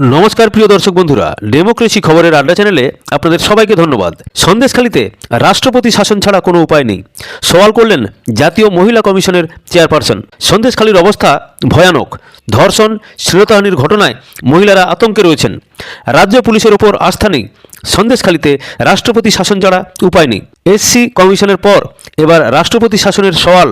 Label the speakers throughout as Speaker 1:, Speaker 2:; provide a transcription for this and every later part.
Speaker 1: নমস্কার প্রিয় দর্শক বন্ধুরা ডেমোক্রেসি খবরের আড্ডা চ্যানেলে আপনাদের সবাইকে ধন্যবাদ। সন্দেশখালিতে রাষ্ট্রপতি শাসন ছাড়া কোনো উপায় নেই। সওয়াল করলেন জাতীয় মহিলা কমিশনের চেয়ারপারসন। সন্দেশখালির অবস্থা ভয়ানক। ধর্ষণ শ্লীলতাহানির ঘটনায় মহিলারা আতঙ্কে রয়েছেন। রাজ্য পুলিশের ওপর আস্থা নেই। সন্দেশখালিতে রাষ্ট্রপতি শাসন ছাড়া উপায় নেই। এসসি কমিশনের পর এবার রাষ্ট্রপতি শাসনের সওয়াল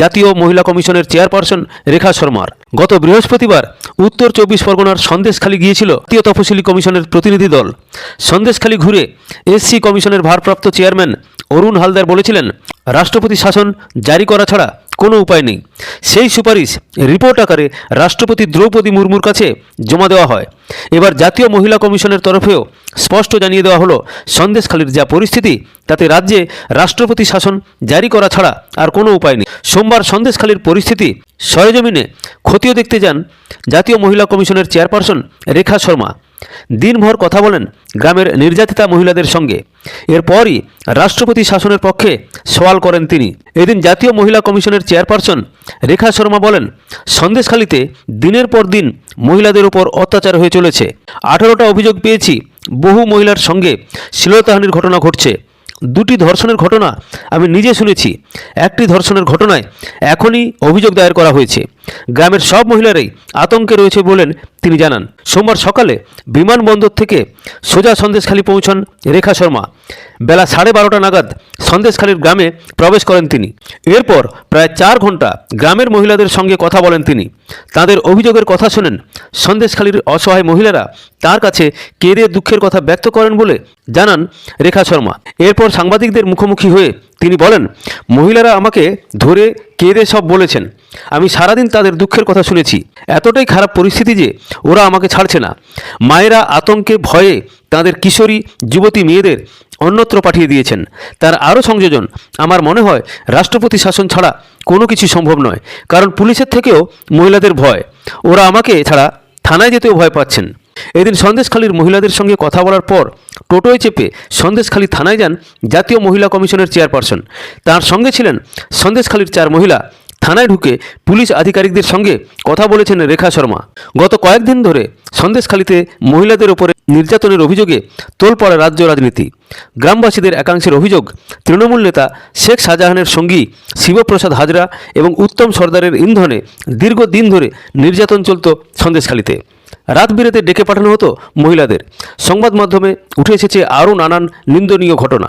Speaker 1: জাতীয় মহিলা কমিশনের চেয়ারপারসন রেখা শর্মার। গত বৃহস্পতিবার উত্তর চব্বিশ পরগনার সন্দেশখালী গিয়েছিল জাতীয় তফসিলি কমিশনের প্রতিনিধি দল। সন্দেশখালী ঘুরে এসসি কমিশনের ভারপ্রাপ্ত চেয়ারম্যান অরুণ হালদার বলেছিলেন, রাষ্ট্রপতি শাসন জারি করা ছাড়া কোনো উপায় নেই। সেই সুপারিশ রিপোর্ট আকারে রাষ্ট্রপতি দ্রৌপদী মুর্মুর কাছে জমা দেওয়া হয়। এবার জাতীয় মহিলা কমিশনের তরফেও স্পষ্ট জানিয়ে দেওয়া হলো, সন্দেশখালীর যা পরিস্থিতি, তাতে রাজ্যে রাষ্ট্রপতি শাসন জারি করা ছাড়া আর কোনো উপায় নেই। সোমবার সন্দেশখালীর পরিস্থিতি সরেজমিনে খতিয়ে দেখতে যান জাতীয় মহিলা কমিশনের চেয়ারপারসন রেখা শর্মা। দিনভর কথা বলেন গ্রামের নির্যাতিতা মহিলাদের সঙ্গে। এরপরই রাষ্ট্রপতি শাসনের পক্ষে সওয়াল করেন তিনি। এদিন জাতীয় মহিলা কমিশনের চেয়ারপারসন রেখা শর্মা বলেন, সন্দেশখালিতে দিনের পর দিন মহিলাদের উপর অত্যাচার হয়ে চলেছে। আঠারোটা অভিযোগ পেয়েছি, বহু মহিলার সঙ্গে শ্লীলতাহানির ঘটনা ঘটছে। দুটি ধর্ষণের ঘটনা আমি নিজে শুনেছি, একটি ধর্ষণের ঘটনায় এখনই অভিযোগ দায়ের করা হয়েছে। গ্রামের সব মহিলারাই আতঙ্কে রয়েছে বলেন তিনি জানান। সোমবার সকালে বিমানবন্দর থেকে সোজা সন্দেশখালী পৌঁছন রেখা শর্মা। বেলা সাড়ে বারোটা নাগাদ সন্দেশখালীর গ্রামে প্রবেশ করেন তিনি। এরপর প্রায় চার ঘণ্টা গ্রামের মহিলাদের সঙ্গে কথা বলেন তিনি। তাদের অভিযোগের কথা শোনেন, সন্দেশখালীর অসহায় মহিলারা তার কাছে কেঁদে দুঃখের কথা ব্যক্ত করেন বলে জানান রেখা শর্মা। এরপর সাংবাদিকদের মুখোমুখি হয়ে তিনি বলেন, মহিলারা আমাকে ধরে কেঁদে সব বলেছেন। আমি সারাদিন তাদের দুঃখের কথা শুনেছি। এতটাই খারাপ পরিস্থিতি যে ওরা আমাকে ছাড়ছে না। মায়েরা আতঙ্কে ভয়ে তাদের কিশোরী, যুবতী মেয়েদের অন্যত্র পাঠিয়ে দিয়েছেন। তার আরও সংযোজন, আমার মনে হয় রাষ্ট্রপতি শাসন ছাড়া কোনো কিছু সম্ভব নয়, কারণ পুলিশের থেকেও মহিলাদের ভয়। ওরা আমাকে ছাড়া থানায় যেতেও ভয় পাচ্ছেন। এদিন সন্দেশখালীর মহিলাদের সঙ্গে কথা বলার পর টোটোয় চেপে সন্দেশখালী থানায় যান জাতীয় মহিলা কমিশনের চেয়ারপারসন। তার সঙ্গে ছিলেন সন্দেশখালীর চার মহিলা থানায় ঢুকে পুলিশ আধিকারিকদের সঙ্গে কথা বলেছেন রেখা শর্মা। গত কয়েকদিন ধরে সন্দেশখালীতে মহিলাদের ওপরে নির্যাতনের অভিযোগে তোল তোলপড়া রাজ্য রাজনীতি। গ্রামবাসীদের একাংশের অভিযোগ, তৃণমূল নেতা শেখ শাহজাহানের সঙ্গী শিবপ্রসাদ হাজরা এবং উত্তম সর্দারের ইন্ধনে দীর্ঘদিন ধরে নির্যাতন চলত সন্দেশখালীতে। রাত বিরেতে ডেকে পাঠানো হতো মহিলাদের। সংবাদ মাধ্যমে উঠে এসেছে আরও নানান নিন্দনীয় ঘটনা।